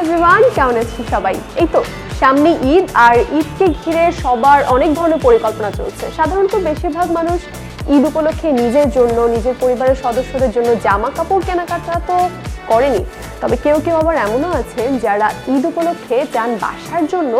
Everyone, কেমন আছেন সবাই? এই তো, সামনে ঈদ, আর ঈদকে ঘিরে সবার অনেক ধরনের পরিকল্পনা চলছে। সাধারণত বেশিরভাগ মানুষ ঈদ উপলক্ষে নিজের জন্য, নিজের পরিবারের সদস্যদের জন্য জামা কাপড় কেনাকাটা তো করেনি। তবে কেউ কেউ আবার এমনও আছেন যারা ঈদ উপলক্ষে যান বাসার জন্য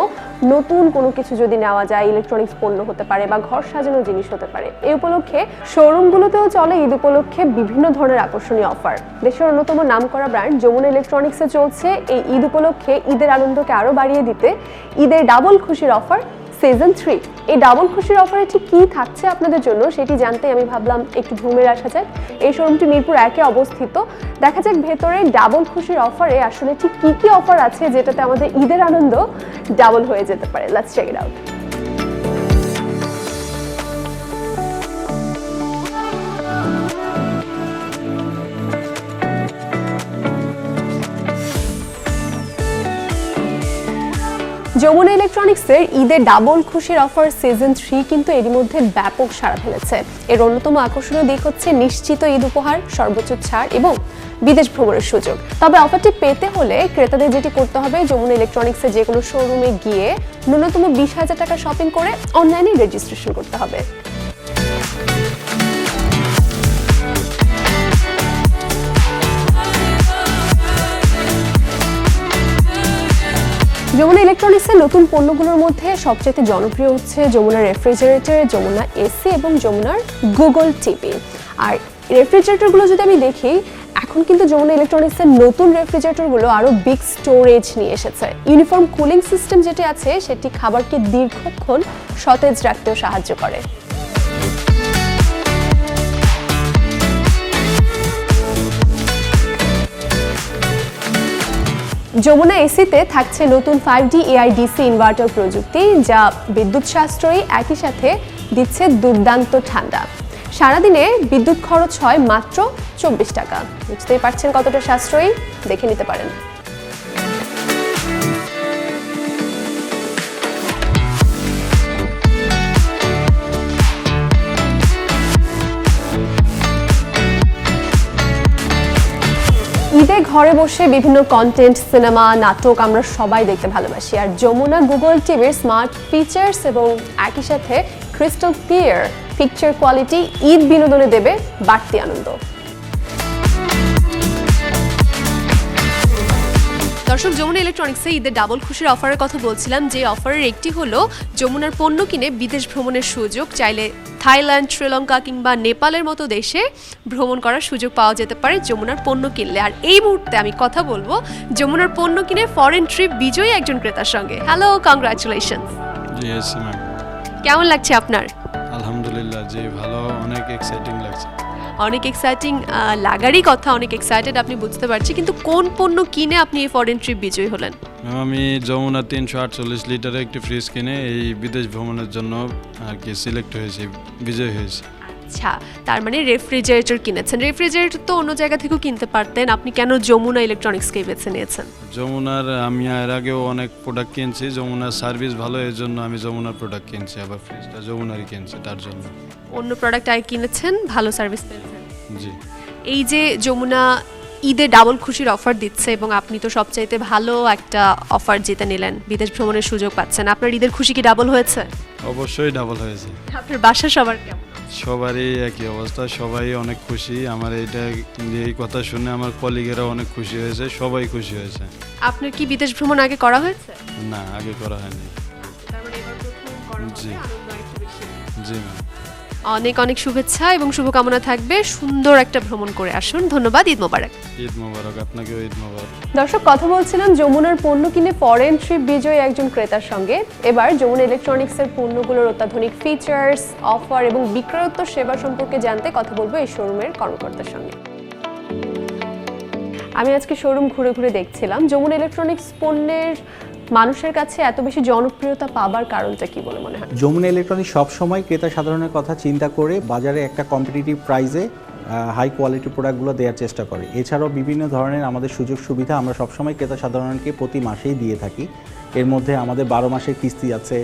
নতুন কোনো কিছু যদি নেওয়া যায় ইলেকট্রনিক্স পণ্য হতে পারে বা ঘর সাজানোর জিনিস হতে পারে এই উপলক্ষে শোরুমগুলোতেও চলে ঈদ উপলক্ষে বিভিন্ন ধরনের আকর্ষণীয় অফার দেশের অন্যতম নাম করা ব্র্যান্ড যমুনা ইলেকট্রনিক্সে চলছে। এই ঈদ উপলক্ষে ঈদের আনন্দকে আরও বাড়িয়ে দিতে ঈদের ডাবল খুশির অফার সিজন থ্রি এই ডাবল খুশির অফারে ঠিক কী থাকছে আপনাদের জন্য সেটি জানতে আমি ভাবলাম একটু ঘুমের আসা যাক। এই শোরুমটি মিরপুর একে অবস্থিত। দেখা যাক ভেতরে ডাবল খুশির অফারে আসলে ঠিক কী কী অফার আছে যেটাতে আমাদের ঈদের আনন্দ ডাবল হয়ে যেতে পারে। Last check it out Jamuna ইলেকট্রনিক্সের ঈদে ডাবল খুশির অফার সিজন থ্রি কিন্তু এরই মধ্যে ব্যাপক সাড়া ফেলেছে। এর অন্যতম আকর্ষণীয় দিক হচ্ছে নিশ্চিত ঈদ উপহার, সর্বোচ্চ ছাড় এবং বিদেশ ভ্রমণের সুযোগ। তবে অফারটি পেতে হলে ক্রেতাদের যেটি করতে হবে, যমুনা ইলেকট্রনিক্সের যে কোনো শোরুমে গিয়ে ন্যূনতম বিশ হাজার টাকা শপিং করে অনলাইনে রেজিস্ট্রেশন করতে হবে। যমুনা ইলেকট্রনিক্সের নতুন পণ্যগুলোর মধ্যে সবচেয়ে জনপ্রিয় হচ্ছে যমুনা রেফ্রিজারেটর যমুনা এসি এবং যমুনার গুগল টিভি আর রেফ্রিজারেটরগুলো যদি আমি দেখি, এখন কিন্তু যমুনা ইলেকট্রনিক্সের নতুন রেফ্রিজারেটরগুলো আরও বিগ স্টোরেজ নিয়ে এসেছে। ইউনিফর্ম কুলিং সিস্টেম যেটি আছে, সেটি খাবারকে দীর্ঘক্ষণ সতেজ রাখতেও সাহায্য করে। যমুনা এসিতে থাকছে নতুন ফাইভ ডি এআইডিসি ইনভার্টার প্রযুক্তি, যা বিদ্যুৎ সাশ্রয়ী একই সাথে দিচ্ছে দুর্দান্ত ঠান্ডা। সারাদিনে বিদ্যুৎ খরচ হয় মাত্র চব্বিশ টাকা। বুঝতেই পারছেন কতটা সাশ্রয়ী? দেখে নিতে পারেন। ঘরে বসে বিভিন্ন কন্টেন্ট সিনেমা নাটক আমরা সবাই দেখতে ভালোবাসি। আর যমুনা গুগল টিভির স্মার্ট ফিচার্স এবং একই সাথে crystal clear picture quality Eid বিনোদনে দেবে বাড়তি আনন্দ। দর্শক যমুনা ইলেকট্রনিক্সে ঈদের ডাবল খুশির অফারের কথা বলছিলাম। যে অফারের একটি হলো যমুনার পণ্য কিনে বিদেশ ভ্রমণের সুযোগ। চাইলে থাইল্যান্ড শ্রীলঙ্কা কিংবা নেপালের মতো দেশে ভ্রমণ করার সুযোগ পাওয়া যেতে পারে যমুনার পণ্য কিনলে। আর এই মুহূর্তে আমি কথা বলব যমুনার পণ্য কিনে ফরেন ট্রিপ বিজয়ী একজন ক্রেতার সঙ্গে। হ্যালো কংগ্রাচুলেশন কেমন লাগছে আপনার? আলহামদুলিল্লাহ জি ভালো অনেক এক্সাইটিং লাগছে। অনেক এক্সাইটিং লাগারই কথা, অনেক এক্সাইটেড আপনি বুঝতে পারছি, কিন্তু কোন পণ্য কিনে আপনি এই ফরেন ট্রিপ বিজয়ী হলেন? আমি যমুনা তিনশো আটচল্লিশ লিটারের একটি ফ্রিজ কিনে এই বিদেশ ভ্রমণের জন্য আর কি সিলেক্ট হয়েছি, বিজয় হয়েছি। আচ্ছা তার মানে রেফ্রিজারেটর কিনেছেন। রেফ্রিজারেটর তো অন্য জায়গা থেকেও কিনতে পারতেন। আপনি কেন যমুনা ইলেকট্রনিক্সকেই বেছে নিয়েছেন? যমুনার আমি এর আগেও অনেক প্রোডাক্ট কিনছি। যমুনার সার্ভিস ভালো এর জন্য আমি যমুনার প্রোডাক্ট কিনছি। আবার ফ্রিজটা যমুনারই কিনছি তার জন্য। অন্য প্রোডাক্ট আগে কিনেছেন ভালো সার্ভিস পেয়েছেন। জি। এই যে যমুনা ঈদে ডাবল খুশির অফার দিচ্ছে এবং আপনি তো সবচাইতে ভালো একটা অফার জিতে নিলেন। বিদেশ ভ্রমণের সুযোগ পাচ্ছেন। আপনার ঈদের খুশি কি ডাবল হয়েছে? অবশ্যই ডাবল হয়েছে। আপনার বাসা সবার কেমন? সবারই একই অবস্থা সবাই অনেক খুশি। আমার এইটা এই কথা শুনে আমার কলিগেরা অনেক খুশি হয়েছে সবাই খুশি হয়েছে। আপনার কি বিদেশ ভ্রমণ আগে করা হয়েছে? না আগে করা হয়নি। তার মানে জি। জি ম্যাম। অনেক অনেক শুভেচ্ছা এবং শুভকামনা থাকবে। সুন্দর একটা ভ্রমণ করে আসুন। ধন্যবাদ ঈদ মোবারক। ঈদ মোবারক আপনাকেও ঈদ মোবারক। দর্শক কথা বলছিলাম যমুনার পণ্য কিনে ফরেন ট্রিপ বিজয়ী একজন ক্রেতার সঙ্গে। এবার যমুনা ইলেকট্রনিক্সের পণ্যগুলোর অত্যাধুনিক ফিচার্স অফার এবং বিক্রয়োত্তর সেবা সম্পর্কে জানতে কথা বলব এই শোরুমের কর্মকর্তার সঙ্গে। আমি আজকে শোরুম ঘুরে ঘুরে দেখছিলাম। যমুনা ইলেকট্রনিক্স পণ্যের মানুষের কাছে এত বেশি জনপ্রিয়তা পাবার কারণটা কি বলে মনে হয়? যমুনা ইলেকট্রনিক্স সবসময় ক্রেতা সাধারণের কথা চিন্তা করে বাজারে একটা কম্পিটিটিভ প্রাইসে হাই কোয়ালিটি প্রোডাক্টগুলো দেওয়ার চেষ্টা করে। এছাড়াও বিভিন্ন ধরনের আমাদের সুযোগ সুবিধা আমরা সবসময় ক্রেতা সাধারণকে প্রতি মাসেই দিয়ে থাকি। এর মধ্যে আমাদের বারো মাসের কিস্তি আছে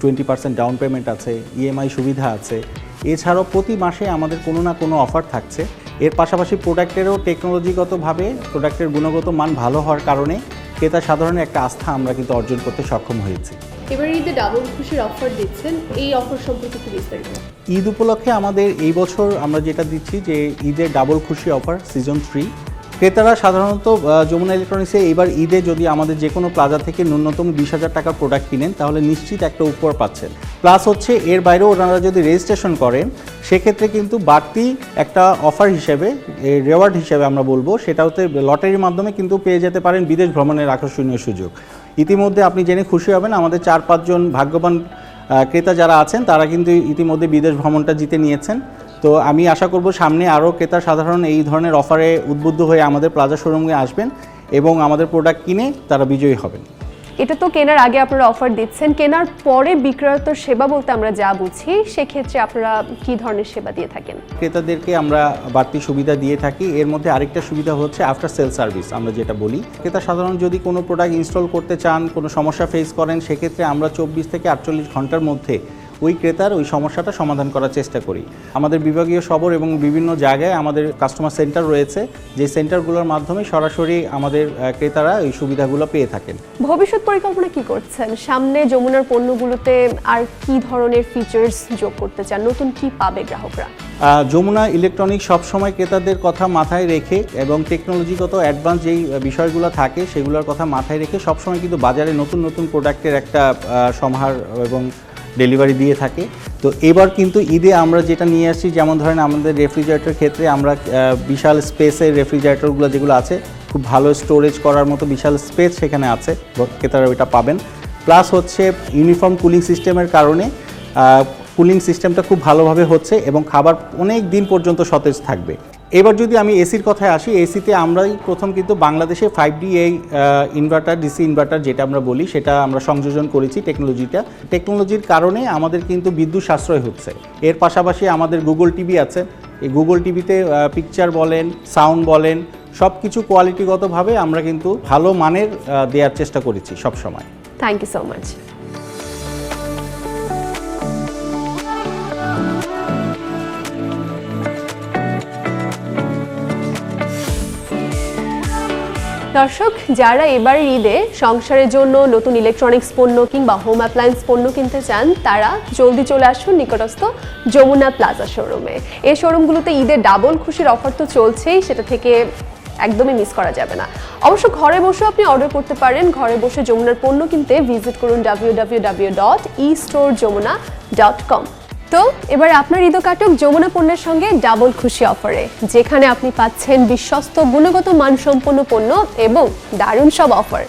twenty percent down payment EMI EMI সুবিধা আছে। এছাড়াও প্রতি মাসে আমাদের কোনো না কোনো অফার থাকছে। এর পাশাপাশি প্রোডাক্টেরও টেকনোলজিগতভাবে প্রোডাক্টের গুণগত মান ভালো হওয়ার কারণে ক্রেতা সাধারণের একটা আস্থা আমরা কিন্তু অর্জন করতে সক্ষম হয়েছি। এবার ঈদে ডাবল খুশির অফার দিচ্ছেন এই অফার সম্পর্কে একটু বিস্তারিত। ঈদ উপলক্ষে আমাদের এই বছর আমরা যেটা দিচ্ছি যে ঈদের ডাবল খুশি অফার সিজন থ্রি ক্রেতারা সাধারণত যমুনা ইলেকট্রনিক্সে এবার ঈদে যদি আমাদের যে কোনো প্লাজা থেকে ন্যূনতম বিশ হাজার টাকার প্রোডাক্ট কিনেন, তাহলে নিশ্চিত একটা উপহার পাচ্ছেন। প্লাস হচ্ছে, এর বাইরেও ওনারা যদি রেজিস্ট্রেশন করেন, সেক্ষেত্রে কিন্তু বাড়তি একটা অফার হিসেবে রেওয়ার্ড হিসেবে আমরা বলব সেটা হচ্ছে লটারির মাধ্যমে কিন্তু পেয়ে যেতে পারেন বিদেশ ভ্রমণের আকর্ষণীয় সুযোগ। ইতিমধ্যে আপনি জেনে খুশি হবেন, আমাদের চার পাঁচজন ভাগ্যবান ক্রেতা যারা আছেন, তারা কিন্তু ইতিমধ্যে বিদেশ ভ্রমণটা জিতে নিয়েছেন। তো আমি আশা করব সামনে আরও ক্রেতা সাধারণ এই ধরনের অফারে উদ্বুদ্ধ হয়ে আমাদের প্লাজা শোরুমে আসবেন এবং আমাদের প্রোডাক্ট কিনে তারা বিজয়ী হবেন। এটা তো কেনার আগে আপনারা অফার দিচ্ছেন। কেনার পরে বিক্রয়োত্তর সেবা বলতে আমরা যা বুঝি সেক্ষেত্রে আপনারা কি ধরনের সেবা দিয়ে থাকেন? ক্রেতাদেরকে আমরা বাড়তি সুবিধা দিয়ে থাকি। এর মধ্যে আরেকটা সুবিধা হচ্ছে আফটার সেল সার্ভিস আমরা যেটা বলি। ক্রেতা সাধারণ যদি কোনো প্রোডাক্ট ইনস্টল করতে চান কোনো সমস্যা ফেস করেন সেক্ষেত্রে আমরা চব্বিশ থেকে আটচল্লিশ ঘণ্টার মধ্যে ওই ক্রেতার ওই সমস্যাটা সমাধান করার চেষ্টা করি। আমাদের বিভাগীয় সবর এবং বিভিন্ন জায়গায় আমাদের কাস্টমার সেন্টার রয়েছে যে সেন্টারগুলোর মাধ্যমে সরাসরি আমাদের ক্রেতারা এই সুবিধাগুলো পেয়ে থাকেন। ভবিষ্যৎ পরিকল্পনা কি করছেন? সামনে যমুনার পণ্যগুলোতে আর কি ধরনের ফিচার্স যোগ করতে চান? নতুন কি পাবে গ্রাহকরা? যমুনা ইলেকট্রনিক সবসময় ক্রেতাদের কথা মাথায় রেখে এবং টেকনোলজিগত অ্যাডভান্স যেই বিষয়গুলো থাকে সেগুলোর কথা মাথায় রেখে সবসময় কিন্তু বাজারে নতুন নতুন প্রোডাক্টের একটা সমাহার এবং ডেলিভারি দিয়ে থাকে। তো এবার কিন্তু ঈদে আমরা যেটা নিয়ে আসছি, যেমন ধরেন আমাদের রেফ্রিজারেটর ক্ষেত্রে আমরা বিশাল স্পেসের রেফ্রিজারেটরগুলো যেগুলো আছে, খুব ভালো স্টোরেজ করার মতো বিশাল স্পেস সেখানে আছে। ক্রেতারা ওইটা পাবেন। প্লাস হচ্ছে ইউনিফর্ম কুলিং সিস্টেমের কারণে কুলিং সিস্টেমটা খুব ভালোভাবে হচ্ছে এবং খাবার অনেক দিন পর্যন্ত সতেজ থাকবে। এবার যদি আমি এসির কথায় আসি এসিতে আমরাই প্রথম কিন্তু বাংলাদেশে ফাইভ ডি এই ইনভার্টার ডিসি ইনভার্টার যেটা আমরা বলি, সেটা আমরা সংযোজন করেছি টেকনোলজিটা টেকনোলজির কারণে আমাদের কিন্তু বিদ্যুৎ সাশ্রয় হচ্ছে। এর পাশাপাশি আমাদের গুগল টিভি আছে। এই গুগল টিভিতে পিকচার বলেন সাউন্ড বলেন সব কিছু কোয়ালিটিগতভাবে আমরা কিন্তু ভালো মানের দেওয়ার চেষ্টা করেছি সবসময়। থ্যাংক ইউ সো মাচ দর্শক, যারা এবার ঈদে সংসারের জন্য নতুন ইলেকট্রনিক্স পণ্য কিংবা হোম অ্যাপ্লায়েন্স পণ্য কিনতে চান, তারা জলদি চলে আসুন নিকটস্থ যমুনা প্লাজা শোরুমে এই শোরুমগুলোতে ঈদের ডাবল খুশির অফার তো চলছেই, সেটা থেকে একদমই মিস করা যাবে না। অবশ্য ঘরে বসে আপনি অর্ডার করতে পারেন। ঘরে বসে যমুনার পণ্য কিনতে ভিজিট করুন W W W dot E store Jamuna dot com তো এবার আপনার ঈদ যমুনা পণ্যের সঙ্গে ডাবল খুশি অফারে, যেখানে আপনি পাচ্ছেন বিশ্বস্ত গুণগত মানসম্পন্ন পণ্য এবং দারুণ সব অফার।